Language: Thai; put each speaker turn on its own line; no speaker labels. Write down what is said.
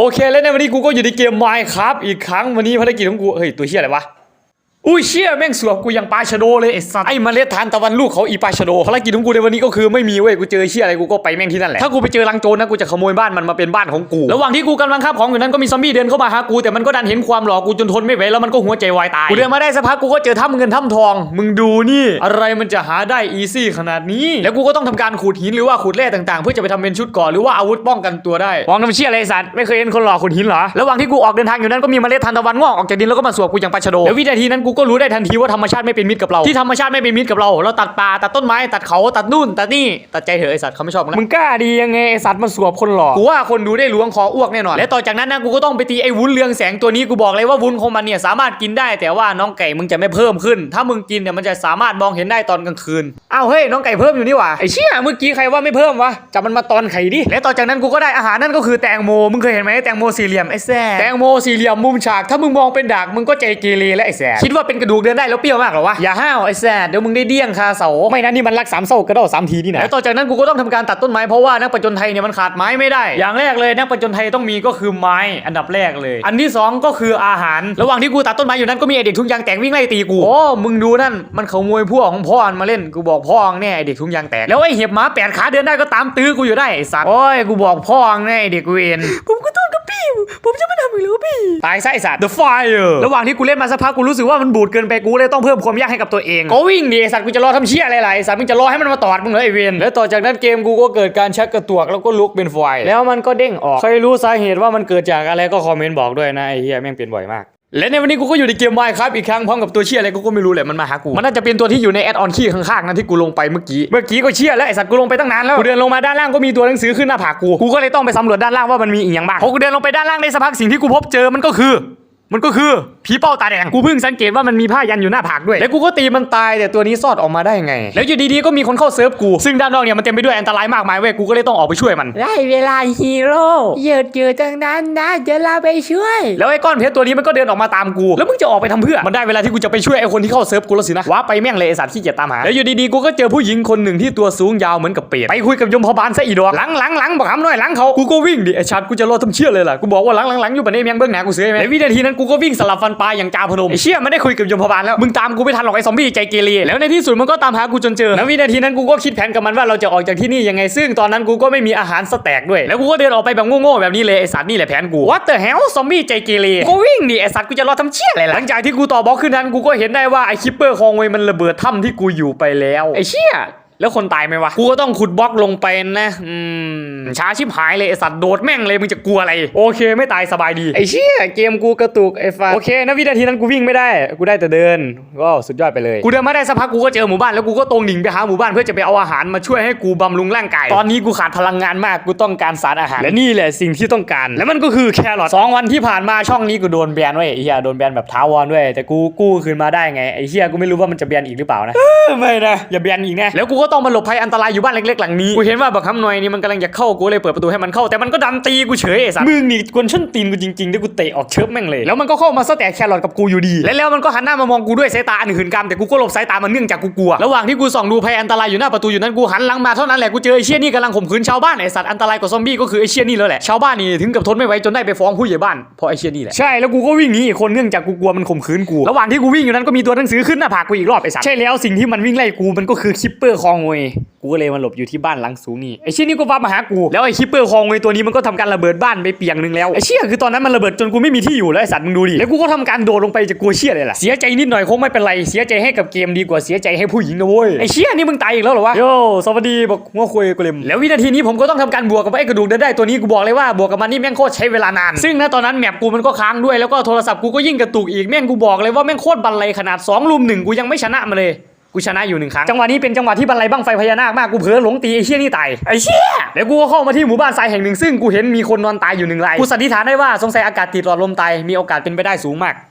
โอเค แล้วในวันนี้กูก็อยู่ในเกมไมค์ครับอีกครั้งวันนี้ภารกิจของกูเฮ้ยตัวเชี่ยอะไรวะ อุ้ยเชี่ยแม่งสวบกูยังปลาชะโดเลยไอ้สัตว์ไอ้เมล็ดทานตะวันลูกเขาอีปลาชะโดภารกิจของกูในวันนี้ก็คือไม่มีเว้ยกูเจอเชี่ยอะไรกูก็ไปแม่งที่นั่นแหละถ้ากูไปเจอลังโจรนะกูจะขโมยบ้านมันมาเป็นบ้านของกูระหว่างที่กูกำลังคาบของอยู่นั้นก็มีซอมบี้เดินเข้ามาหากูแต่มันก็ดันเห็นความหลอกกูจนทนไม่ไหวแล้วมันก็หัวใจวายตายกูเดินมาได้สักพักกูก็เจอถ้ำเงินถ้ำทอง มึงดูนี่ อะไรมันจะหาได้อีซี่ขนาดนี้ แล้วกูก็ต้องทำการขูดหินหรือว่าขูดแร่ต่างๆ เพื่อจะไปทำเป็นชุดเก่อหรือว่าอาวุธป้องกันตัวได้มองน้ำเชี่ยอะไรไอ้สัตว์ไม่เคยเห็นคนหลอกขูดหินเหรอระหว่างที่กูออกเดินทางอยู่นั้นก็มีเมล็ดทานตะวันงอกออกจากดินแล้วก็มาสวบกูอย่างปลาชะโดแล้ววินาทีนั้นกูก็รู้ได้ทันทีว่าธรรมชาติไม่เป็นมิตรกับเรา ที่ธรรมชาติไม่เป็นมิตรกับเรา เราตัดป่าตัดต้นไม้ตัดเขาตัดนู่นตัดนี่ตัดใจเถอะไอสัตว์เขาไม่ชอบมึงแล้วมึงกล้าดียังไงไอสัตว์มาสวบคนหลอกกูว่าคนดูได้ล้วงคออ้วกแน่นอนและต่อจากนั้นนะกูก็ต้องไปตีไอ้วุ้นเรืองแสงตัวนี้กูบอกเลยว่าวุ้นของมันเนี่ยสามารถกินได้ แต่ว่าน้องไก่มึงจะไม่เพิ่มขึ้น ถ้ามึงกินเนี่ยมันจะสามารถมองเห็นได้ตอนกลางคืนอ้าวเฮ้ยน้องไก่เพิ่มอยู่นี่หว่าไอ้เชี่ยเมื่อกี้ใครว่าไม่เพิ่มวะจับมันมาตอนไข่ดิและต่อจากนั้นกูก็ได้อาหารนั่นก็คือแตงโมมึงเคยเห็นไหมแตงโมสี่เหลี่ยมไอ้แซ่แตงโมสี่เหลี่ยมมุมฉากถ้ามึงมองเป็นดากมึงก็ใจเกเรและไอ้แซ่คิดว่าเป็นกระดูกเดินได้แล้วเปรี้ยวมากเหรอวะ อย่าห้าวไอ้แซ่เดี๋ยวมึงได้เดี้ยงคาเสา ไม่นะนี่มันรักสามเศร้ากระโดดสามทีนี่นะแล้วต่อจากนั้นกูก็ต้องทำการตัดต้นไม้เพราะว่านักประจนไทยเนี่ยมันขาดไม้ไม่ได้ อย่างแรกเลยนักประจนไทยต้องมีก็คือไม้อันดับแรกเลย อันที่สองก็คืออาหาร ระหว่างที่กูตัดต้นไม้อยู่นั้นก็มีไอเด็กทุ่งยางแตกวิ่งไล่ตีกูโอ้มึงดูนั่นมันขโมยพวกของพ่อมันมาเล่นกูบอกพ่อมึงแน่ไอเด็กทุ่งยางแตกแล้วไอเห็บหมาแปดขาเดินได้ก็ตามตื้อกูอยู่ได้ไอสัตว์โอ้ยกูบอกพ่อมึงแน่ไอเด็กเวน
ผมก็โทษกับพี่ ผมจะไม่ ทำอีกแล้วพี่
ตายซะไอสัตว์ The Fire ระหว่างที่กูเล่นมาสักพักกูรู้สึกว่ามันบูดเกินไปกูเลยต้องเพิ่มความยากให้กับตัวเองก็วิ่งดิไอสัตว์กูจะรอทำเชี่ยอะไรล่ะไอสัตว์มึงจะรอให้มันมาตอดมึงเหรอไอเวนแล้วต่อจากนั้นเกมกูก็เกิดการชักกระตุกแล้วก็ลุกเป็นไฟแล้วมันก็เด้งออกใครรู้สาเหตุว่ามันเกิดจากอะไรก็คอมเมนต์บอกด้วยนะไอเฮียแม่งเป็นบ่อยมาก และในวันนี้กูก็อยู่ในเกมไมค์ครับอีกครั้งพร้อมกับตัวเชี่ยอะไรกูก็ไม่รู้แหละมันมาหากูมันน่าจะเป็นตัวที่อยู่ในแอดออนขี้ข้างๆนั้นที่กูลงไปเมื่อกี้เมื่อกี้ก็เชี่ยแล้วไอสัตว์กูลงไปตั้งนานแล้วกูเดินลงมาด้านล่างก็มีตัวหนังสือขึ้นหน้าผากกูกูก็เลยต้องไปสำรวจด้านล่างว่ามันมีอีกอย่างบ้างพอกูเดินลงไปด้านล่างในสักพักสิ่งที่กูพบเจอมันก็คือ มันก็คือ ผีเป้าตาแดง กูเพิ่งสังเกตว่ามันมีผ้ายันอยู่หน้าผากด้วย แล้วกูก็ตีมันตายแต่ตัวนี้ซอดออกมาได้ไง แล้วอยู่ดีๆก็มีคนเข้าเซิร์ฟกู ซึ่งด้านนอกเนี่ยมันเต็มไปด้วยอันตรายมากมายเว้ย กูก็เลยต้องออกไปช่วยมัน
ได้เวลาฮีโร่เหยืดเยืดจังนั้นนะเดี๋ยวเราไปช่วย
แล้วไอ้ก้อนเพชรตัวนี้มันก็เดินออกมาตามกู แล้วมึงจะออกไปทำเพื่อ มันได้เวลาที่กูจะไปช่วยไอ้คนที่เข้าเซิร์ฟกูแล้วสินะว้าไปแม่งเลยไอ้สัตว์ขี้เกียจตามหา แล้วอยู่ดีๆกูก็เจอผู้หญิงคนหนึ่งที่ตัวสูงยาวเหมือนกับเป็ดไปคุยกับยมพบาลซะอีดอกหลังหลังหลังบอกคำหน่อยหลังเขากูก็วิ่งดิไอ้ชัดกูจะรอทำเชี่ยเลยล่ะกูบอกว่าหลังหลังหลังอยู่ปะเนี่ยยังเบื้องหน้ากูเสียไหมในวินาทีนั้นกูก็วิ่งสลับฟันปลาอย่างจาพนมไอ้เชี่ยไม่ได้คุยกับยมพบาลแล้วมึงตามกูไม่ทันหรอกไอ้ซอมบี้ใจเกเรแล้วในที่สุดมันก็ตามหากูจนเจอแล้ววินาทีนั้นกูก็คิดแผนกับมันว่าเราจะออกจากที่นี่ยังไงซึ่งตอนนั้นกูก็ไม่มีอาหารสแต็กด้วย แล้วกูก็เดินออกไปแบบโง่ๆแบบนี้เลยไอ้สัตว์นี่แหละแผนกู What the hell ซอมบี้ใจเกเรกูวิ่งดิไอ้สัตว์กูจะรอทำเชี่ยอะไรล่ะหลังจากที่กูต่อบล็อกขึ้นนั้นกูก็เห็นได้ว่าไอ้คิปเปอร์คองเวยมันระเบิดถ้ำที่กูอยู่ไปแล้วไอ้เชี่ย แล้วคนตายไหมวะ กูก็ต้องขุดบล็อกลงไปนะ อืม ช้าชิบหายเลยไอสัตว์โดดแม่งเลยมึงจะกลัวอะไร โอเคไม่ตายสบายดี ไอเชี่ยเกมกูกระตุกไอฟ้าโอเคนะวินาทีนั้นกูวิ่งไม่ได้ กูได้แต่เดินว้าวสุดยอดไปเลย กูเดินมาได้สักพักกูก็เจอหมู่บ้านแล้วกูก็ตรงดิ่งไปหาหมู่บ้านเพื่อจะไปเอาอาหารมาช่วยให้กูบำรุงร่างกาย ตอนนี้กูขาดพลังงานมาก กูต้องการสารอาหาร และนี่แหละสิ่งที่ต้องการ แล้วมันก็คือแครอทสองวันที่ผ่านมาช่องนี้กูโดนแบนไว้ยไอ้เหี้ยโดนแบนแบบท้าวรด้วยแต่กูกู้คืนมาได้ไงไอ้เหี้ยกูไม่รู้ว่ามันจะแบนอีกหรือเปล่านะไม่นะอย่าแบนอีกนะแล้วกูก็ต้องมาหลบภัยอันตรายอยู่บ้านเล็กๆหลังนี้ กูเห็นว่าบักคำหน่อยนี่มันกำลังจะเข้ากูเลยเปิดประตูให้มันเข้าแต่มันก็ดันตีกูเฉยไอ้สัสมึงนี่กวนชนตีนกูจริงๆที่กูเตะออกเชิบแม่งเลย แล้วมันก็เข้ามาซะแต่แครอทกับกูอยู่ดี และแล้วมันก็หันหน้ามามองกูด้วยสายตาอันหื่นกามแต่กูก็หลบสายตามันเนื่องจากกูกลัว ระหว่างที่กูส่องดูภัยอันตรายอยู่หน้าประตูอยู่นั้นกูหันหลังมาเท่านั้นแหละกูเจอไอ้เชี่ยนี่กำลังข่มขืนชาวบ้านไอ้สัตว์อันตรายกว่าซอมบี้ก็คือไอ้เชี่ยนี่แล้วแหละชาวบ้านนี่ถึงกับทนไม่ไหวจนได้ไปฟ้องผู้ใหญ่บ้านเพราะไอ้เชี่ยนี่แหละใช่แล้วกูก็วิ่งหนีอีกคนเนื่องจากกูกลัวมันข่มขืนกูระหว่างที่กูวิ่งอยู่นั้นก็มีตัวหนังสือขึ้นหน้าผากกูอีกรอบไอ้สัตว์ใช่แล้วสิ่งที่มันวิ่งไล่กูมันก็คือคิปเปอร์คองเวยกูก็เลยมาหลบอยู่ที่บ้านหลังสูงนี่ไอ้เชี่ยนี่ก็ว่ามาหากูแล้วไอ้คิปเปอร์คองเวยตัวนี้มันก็ทำการระเบิดบ้านไปเปียงหนึงแล้วไอ้เชี่ยคือตอนนั้นมันระเบิดจนกูไม่มีที่อยู่แล้วไอ้สัตว์มึงดูดิแล้วกูก็ทำการโดดลงไปจะกลัวเชี่ยเลยล่ะเสียใจนิดหน่อยคงไม่เป็นไรเสียใจให้กับเกมดีกว่าเสียใจให้ผู้หญิงนะเว้ยไอ้เชี่ยนี่มึงตายอีกแล้วเหรอวะโยสวัสดีบอกหัวคุยกูเลยแล้ววินาทีนี้ผมก็ต้องทำการบวกกับไอ้กระดูกเดินได้ตัวนี้กูบอกเลยว่าบวกกับมันนี่แม่งโคตรใช้เวลานานซึ่งณตอนนั้นแมปกูมันก็ค้างด้วยแล้วก็โทรศัพท์กูก็ยิ่งกระตุกอีกแม่งกูบอกเลยว่าแม่งโคตรบันไลขนาด2ลุมหนึ่งกูยังไม่ชนะมาเลย กูชนะอยู่หนึ่งครั้ง จังหวะนี้เป็นจังหวะที่บรรลัยบังไฟพญานาคมากกูเผลอหลงตีไอ้เชี่ยนี่ตายไอ้เชี่ยแล้วกูก็เข้ามาที่หมู่บ้านทรายแห่งหนึ่งซึ่งกูเห็นมีคนนอนตายอยู่หนึ่งรายกูสันนิษฐานได้ว่าสงสัยอากาศติดหลอดลมตายมีโอกาสเป็นไปได้สูงมาก